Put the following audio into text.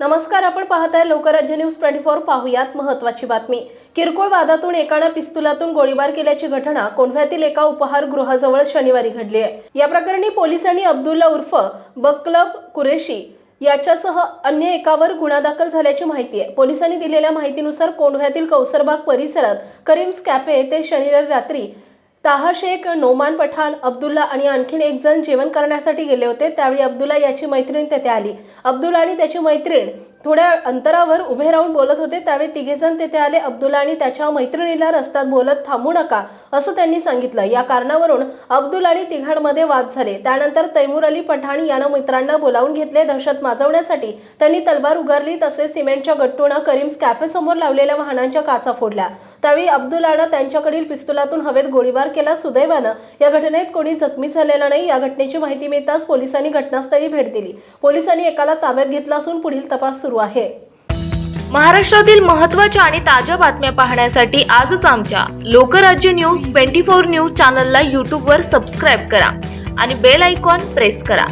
नमस्कार आपण पाहताय लोकराज्य न्यूज ट्वेंटी फोर पाहूयात महत्वाची बातमी. किरकोळ वादातून एकानं पिस्तुलातून गोळीबार केल्याची घटना कोंढव्यातील एका उपहारगृहाजवळ शनिवारी घडली आहे. या प्रकरणी पोलिसांनी अब्दुल्ला उर्फ बकलब कुरेशी याच्यासह अन्य एकावर गुन्हा दाखल झाल्याची माहिती आहे. पोलिसांनी दिलेल्या माहितीनुसार कोंढव्यातील कौसरबाग परिसरात करीम्स कॅफे येथे शनिवारी रात्री ताहा शेख नोमान पठाण अब्दुल्ला आणि आणखीन एक जण जेवण करण्यासाठी गेले होते. त्यावेळी अब्दुल्ला याची मैत्रीण तेथे आली. अब्दुल्ला आणि त्याची मैत्रीण थोड्या अंतरावर उभे राहून बोलत होते. त्यावेळी तिघेजण तेथे आले. अब्दुल्ला आणि त्याच्या मैत्रिणीला रस्त्यात बोलत थांबू नका असं त्यांनी सांगितलं. या कारणावरून अब्दुल आणि तिघांमध्ये वाद झाले. त्यानंतर तैमूर अली पठाण यानं मित्रांना बोलावून घेतले. दहशत माजवण्यासाठी त्यांनी तलवार उगारली. तसेच सिमेंटच्या गट्टूनं करीम्स कॅफेसमोर लावलेल्या वाहनांच्या काचा फोडल्या. त्यावेळी अब्दुलानं त्यांच्याकडील पिस्तुलातून हवेत गोळीबार केला सुदैवानं. या घटनेत कोणी जखमी झालेलं नाही या घटनेची माहिती मिळताच पोलिसांनी घटनास्थळी भेट दिली. पोलिसांनी एकाला ताब्यात घेतला असून पुढील तपास सुरू आहे. महाराष्ट्रातील महत्त्वाच्या आणि ताज्या बातम्या पाहण्यासाठी आजच आमच्या Lokrajya news twenty four news चॅनलला यूट्यूबवर सबस्क्राईब करा आणि बेल आयकॉन प्रेस करा.